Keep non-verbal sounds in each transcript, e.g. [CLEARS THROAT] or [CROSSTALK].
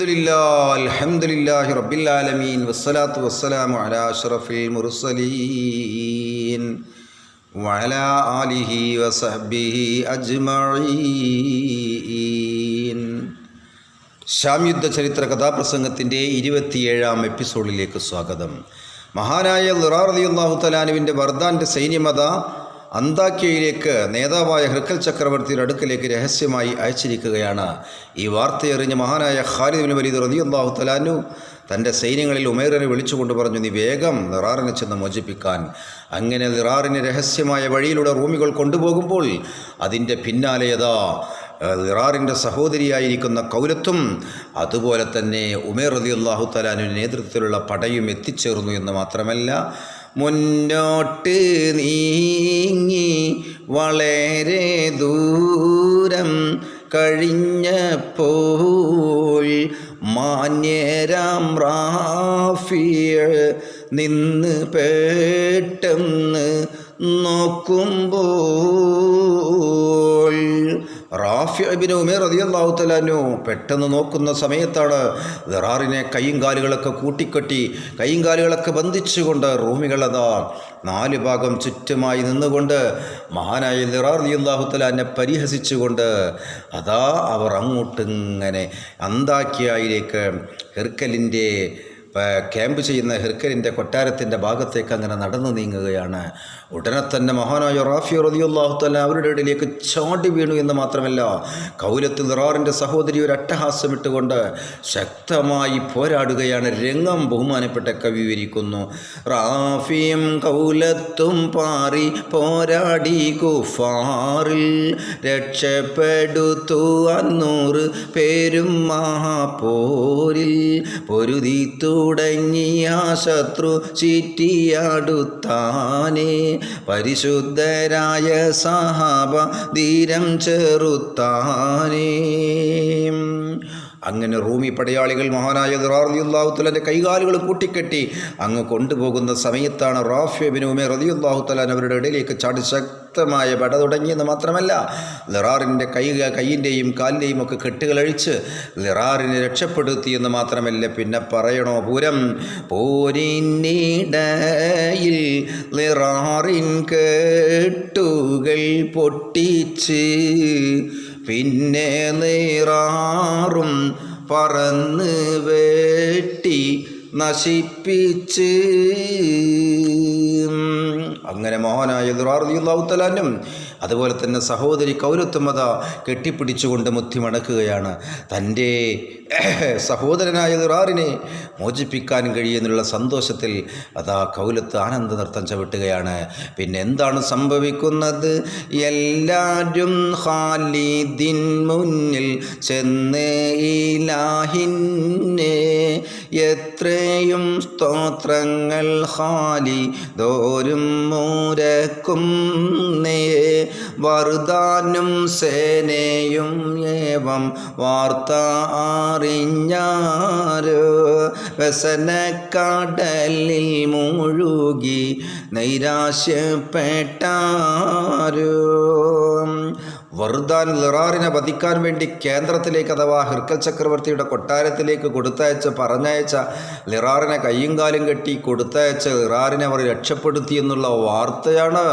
لله الحمد لله رب العالمين والصلاة والسلام على أشرف المرسلين وعلى آله وصحبه أجمعين sham യുദ്ധ ചരിത്ര കഥാപ്രസംഗത്തിൻ്റെ ഇരുപത്തിയേഴാം എപ്പിസോഡിലേക്ക് സ്വാഗതം മഹാനായ ലിറാർ അലിയുല്ലാഹു തലാനുവിൻ്റെ വർദ്ധാൻ്റെ സൈന്യമത അന്താക്യയിലേക്ക് നേതാവായ ഹൃക്കൽ ചക്രവർത്തിയുടെ അടുക്കലേക്ക് രഹസ്യമായി അയച്ചിരിക്കുകയാണ്. ഈ വാർത്തയറിഞ്ഞ മഹാനായ ഖാലിദ് ബിൻ വലീദ് അള്ളാഹു തലാനു തന്റെ സൈന്യങ്ങളിൽ ഉമേറിനെ വിളിച്ചുകൊണ്ട് പറഞ്ഞു നീ വേഗം നിറാറിനെ ചെന്ന് മോചിപ്പിക്കാൻ. അങ്ങനെ നിറാറിന് രഹസ്യമായ വഴിയിലൂടെ റൂമികൾ കൊണ്ടുപോകുമ്പോൾ അതിന്റെ പിന്നാലെ പിന്നാലെയതാ നിറാറിന്റെ സഹോദരിയായിരിക്കുന്ന കൗലത്തും അതുപോലെ തന്നെ ഉമേർ റതി അള്ളാഹു തലാനുവിന്റെ നേതൃത്വത്തിലുള്ള പടയും എത്തിച്ചേർന്നു എന്ന് മാത്രമല്ല മുന്നോട്ട് നീങ്ങി വളരെ ദൂരം കഴിഞ്ഞപ്പോൾ മാന്യരാം റാഫിയ നിന്ന് പെട്ടെന്ന് നോക്കുമ്പോൾ റാഫിബിന് ഉമേർ റതിയല്ലാഹു തലാനു പെട്ടെന്ന് നോക്കുന്ന സമയത്താണ് ദറാറിനെ കൈയും കാലുകളൊക്കെ കൂട്ടിക്കെട്ടി കൈയും കാലുകളൊക്കെ ബന്ധിച്ചുകൊണ്ട് റൂമികളതാ നാല് ഭാഗം ചുറ്റുമായി നിന്നുകൊണ്ട് മഹാനായ ലിറാർ റതിയല്ലാഹു തലാനെ പരിഹസിച്ചുകൊണ്ട് അതാ അവർ അങ്ങോട്ടിങ്ങനെ അന്താക്കിയായിലേക്ക് ഹെർക്കലിന്റെ ക്യാമ്പ് ചെയ്യുന്ന ഹിർക്കലിന്റെ കൊട്ടാരത്തിന്റെ ഭാഗത്തേക്ക് അങ്ങനെ നടന്നു നീങ്ങുകയാണ്. ഉടനെ തന്നെ മഹാനായ റാഫി റതിയുള്ളാഹു തല അവരുടെ ഇടയിലേക്ക് ചാടി വീണു എന്ന് മാത്രമല്ല കൗലത്തിൽ റാറിന്റെ സഹോദരി ഒരു അട്ടഹാസം ഇട്ടുകൊണ്ട് ശക്തമായി പോരാടുകയാണ്. രംഗം ബഹുമാനപ്പെട്ട കവി വിവരിക്കുന്നു റാഫിയും കൗലത്തും പാറി പോരാടി കുഫാറിൽ രക്ഷപ്പെടുത്തു അന്നൂറ് പേരും മഹാപോരിൽ പൊരുതി തുടങ്ങിയ ശത്രു ചീറ്റിയാടുത്താനേ. പരിശുദ്ധരായ സഹാബ ധീരം ചെറുത്താനേ. അങ്ങനെ റൂമി പടയാളികൾ മഹാനായ റതിയുല്ലാഹുത്തലന്റെ കൈകാലുകൾ കൂട്ടിക്കെട്ടി അങ്ങ് കൊണ്ടുപോകുന്ന സമയത്താണ് റാഫിബിൻ ഉമേർ റതിയുല്ലാഹുത്തലാൻ അവരുടെ ഇടയിലേക്ക് ചാടി ശക്തമായ പട തുടങ്ങിയെന്ന് മാത്രമല്ല ലിറാറിന്റെ കൈ കൈയിന്റെയും കാലിന്റെയും ഒക്കെ കെട്ടുകളഴിച്ച് ലിറാറിനെ രക്ഷപ്പെടുത്തിയെന്ന് മാത്രമല്ല പിന്നെ പറയണോ പൂരം? പോരിനിടയിൽ ലിറാറിൻ കെട്ടുകൾ പൊട്ടിച്ച് പിന്നെ നീറാറും പറന്ന് വെട്ടി നശിപ്പിച്ച്. അങ്ങനെ മോഹനായ ദുറാർദിയുള്ളാവുത്തലാനും അതുപോലെ തന്നെ സഹോദരി കൗരത്വമത കെട്ടിപ്പിടിച്ചുകൊണ്ട് മുത്തിമടക്കുകയാണ് തന്റെ സഹോദരനായ ദുറാറിനെ മോചിപ്പിക്കാൻ കഴിയുന്നുള്ള സന്തോഷത്തിൽ അതാ കൗലത്ത് ആനന്ദ നൃത്തം ചവിട്ടുകയാണ്. പിന്നെ എന്താണ് സംഭവിക്കുന്നത്? എല്ലാരും ഖാലിദിൻ മുന്നിൽ ചെന്ന് ഇലാഹിന്നെ എത്രയും സ്തോത്രങ്ങൾ ഖാലി ദോരും മൂരക്കും നേ വറുതാനും സേനയും ഏവം വാർത്ത അറിഞ്ഞാരോ വ്യസനക്കടലിൽ മുഴുകി നൈരാശ്യപ്പെട്ടാരോ വർദ്ദാൻ ലിറാറിനെ വധിക്കാൻ വേണ്ടി കേന്ദ്രത്തിലേക്ക് അഥവാ ഹിർക്കൽ ചക്രവർത്തിയുടെ കൊട്ടാരത്തിലേക്ക് കൊടുത്തയച്ച പറഞ്ഞയച്ച ലിറാറിനെ കയ്യും കാലും കെട്ടി കൊടുത്തയച്ച ലിറാറിനെ അവർ രക്ഷപ്പെടുത്തി എന്നുള്ള വാർത്തയാണ്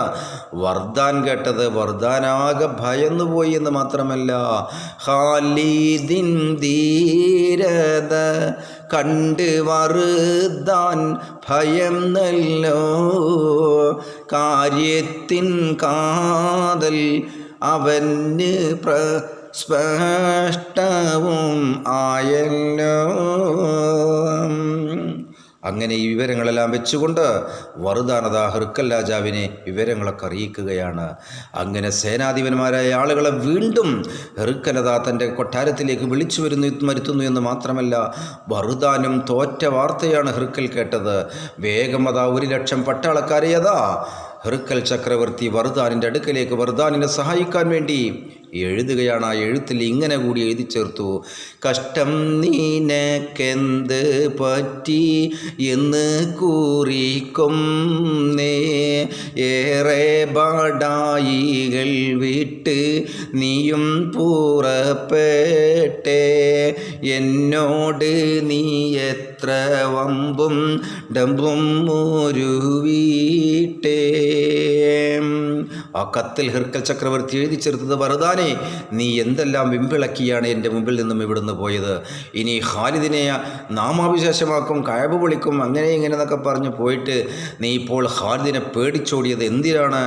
വർദാൻ കേട്ടത്. വർദാനാകെ ഭയന്നു പോയി എന്ന് മാത്രമല്ല ഖാലിദിൻ ധീരത കണ്ട് വറുതാൻ ഭയം നല്ലോ കാര്യത്തിൻ കാതൽ അവന് സ്പഷ്ടവും ആയല്ലോ. അങ്ങനെ ഈ വിവരങ്ങളെല്ലാം വെച്ചുകൊണ്ട് വറുദാനത ഹൃക്കൽ രാജാവിനെ വിവരങ്ങളൊക്കെ അറിയിക്കുകയാണ്. അങ്ങനെ സേനാധിപന്മാരായ ആളുകളെ വീണ്ടും ഹൃക്കലത തന്റെ കൊട്ടാരത്തിലേക്ക് വിളിച്ചു വരുന്നു വരുത്തുന്നു എന്ന് മാത്രമല്ല വറുദാനും തോറ്റ വാർത്തയാണ് ഹൃക്കൽ കേട്ടത്. വേഗം അതാ ഒരു ലക്ഷം പട്ടാളക്കാരെയതാ ഹെറുക്കൽ ചക്രവർത്തി വറുദാനിന്റെ അടുക്കലേക്ക് വറുദാനിനെ സഹായിക്കാൻ വേണ്ടി എഴുതുകയാണ്. ആ എഴുത്തിൽ ഇങ്ങനെ കൂടി എഴുതി ചേർത്തു. കഷ്ടം നീനക്കെന്ത് പറ്റി എന്ന് കൂറിക്കും നേ. ഏറെ ബാടായികൾ വിട്ട് നീയും പൂറപ്പെട്ടേ. എന്നോട് നീ എത്ര വമ്പും ഡമ്പും ഒരു വീട്ടേ ആ കത്തിൽ ഹിർക്കൽ ചക്രവർത്തി എഴുതി ചേർത്തത് വറുതാനെ നീ എന്തെല്ലാം വിമ്പിളക്കിയാണ് എന്റെ മുമ്പിൽ നിന്നും ഇവിടുന്ന് പോയത്? ഇനി ഖാലിദിനെ നാമാവിശേഷമാക്കും കയബ് പൊളിക്കും അങ്ങനെ ഇങ്ങനെ എന്നൊക്കെ പറഞ്ഞ് പോയിട്ട് നീ ഇപ്പോൾ ഖാലിദിനെ പേടിച്ചോടിയത് എന്തിനാണ്?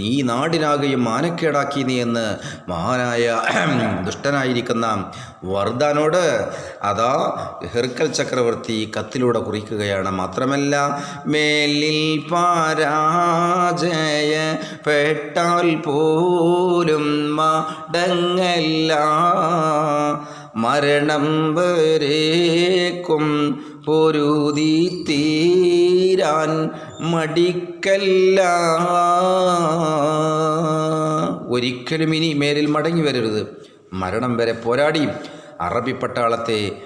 ഈ നാടിനാകെയും മാനക്കേടാക്കി നീ എന്ന് മഹാനായ [CLEARS THROAT] ദുഷ്ടനായിരിക്കുന്ന വർദ്ധാനോട് അതാ ഹിർക്കൽ ചക്രവർത്തി കത്തിലൂടെ കുറിക്കുകയാണ്. മാത്രമല്ല മേലിൽ പരാജയ പെട്ടാൽ പോലും മടങ്ങല്ല. മരണം വരേക്കും പൊരുതി തീരാൻ മടിക്കല്ല. ഒരിക്കലും ഇനി മേലിൽ മടങ്ങി വരരുത്. മരണം വരെ പോരാടി അറബി പട്ടാളത്തെ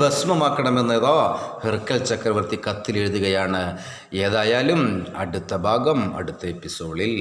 ഭസ്മമാക്കണമെന്നതോ ഹെർക്കൽ ചക്രവർത്തി കത്തിലെഴുതുകയാണ് ഏതായാലും അടുത്ത ഭാഗം അടുത്ത എപ്പിസോഡിൽ